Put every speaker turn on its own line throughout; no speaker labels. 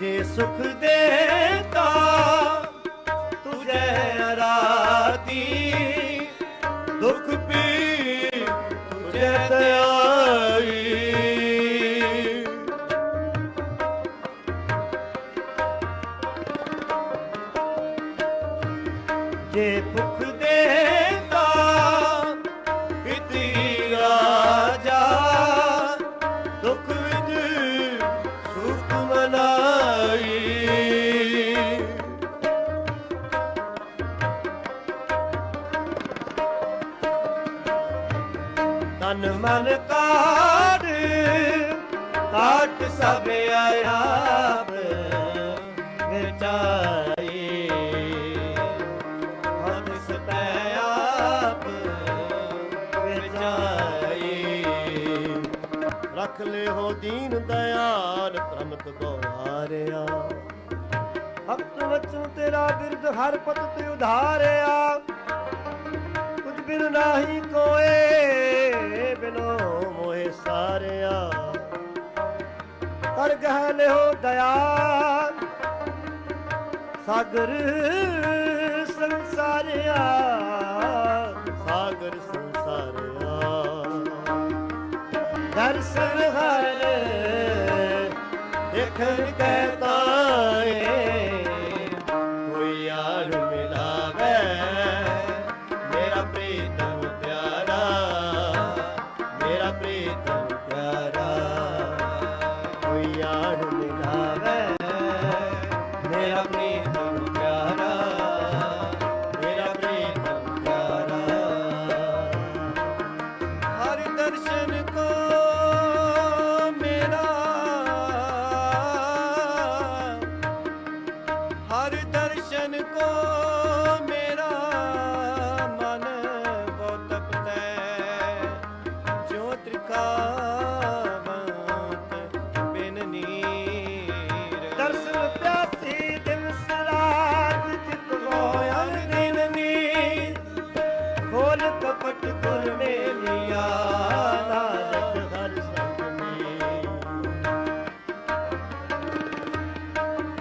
ਜੇ ਸੁਖ ਦੇਤਾ ਤਨ ਮਨ ਕਾੜ, ਕਾਟ ਸਭ ਆਪ ਵਿਚਾਈ ਹਮ ਸਤੈ ਆਪ ਵਿਚਾਈ ਰੱਖ ਲੈ ਹੋ ਦੀਨ ਦਇਆਲ ਪ੍ਰਮਤ ਗਵਾਰਿਆ ਭਗਤ ਵਚਨ ਤੇਰਾ ਬਿਰਦ ਹਰ ਪਤ ਤੇ ਉਧਾਰਿਆ। ਕੁਝ ਬਿਨ ਨਾਹੀ ਕੋਏ ਕਰ ਗਹਿ ਲਿਓ ਦਇਆ ਸਾਗਰ ਸੰਸਾਰਿਆ ਸਾਗਰ ਸੰਸਾਰਿਆ। ਦਰਸ਼ਨ ਹਰ ਦੇਖਣ ਕੈ ਤਾਏ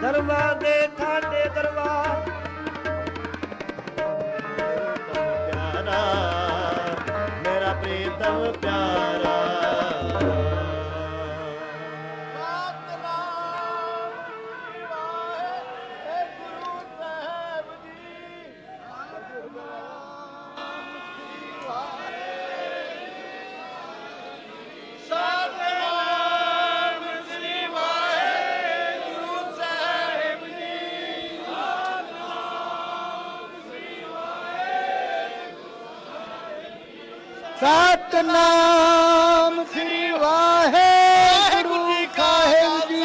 ਦਰਵਾਜ਼ੇ ਥਾਡੇ ਦਰਵਾਜ਼ੇ ਸਤਨਾਮ ਸ੍ਰੀ ਵਾਹਿਗੁਰੂ ਜੀ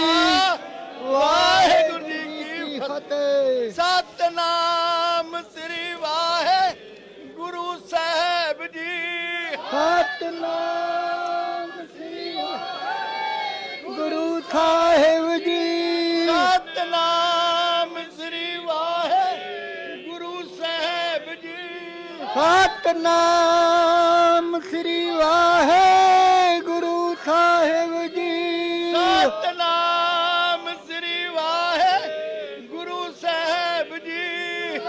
ਵਾਹਿਗੁਰੂ ਜੀ ਕੀ ਫਤਿਹ।
ਸਤਨਾਮ ਸ੍ਰੀ ਵਾਹਿਗੁਰੂ ਸਾਹਿਬ ਜੀ।
ਸਤਨਾਮ ਸ੍ਰੀ ਵਾਹਿਗੁਰੂ ਸਾਹਿਬ ਜੀ।
ਸਤਨਾਮ ਸ੍ਰੀ ਵਾਹਿਗੁਰੂ ਸਾਹਿਬ ਜੀ।
ਸਤਨਾਮ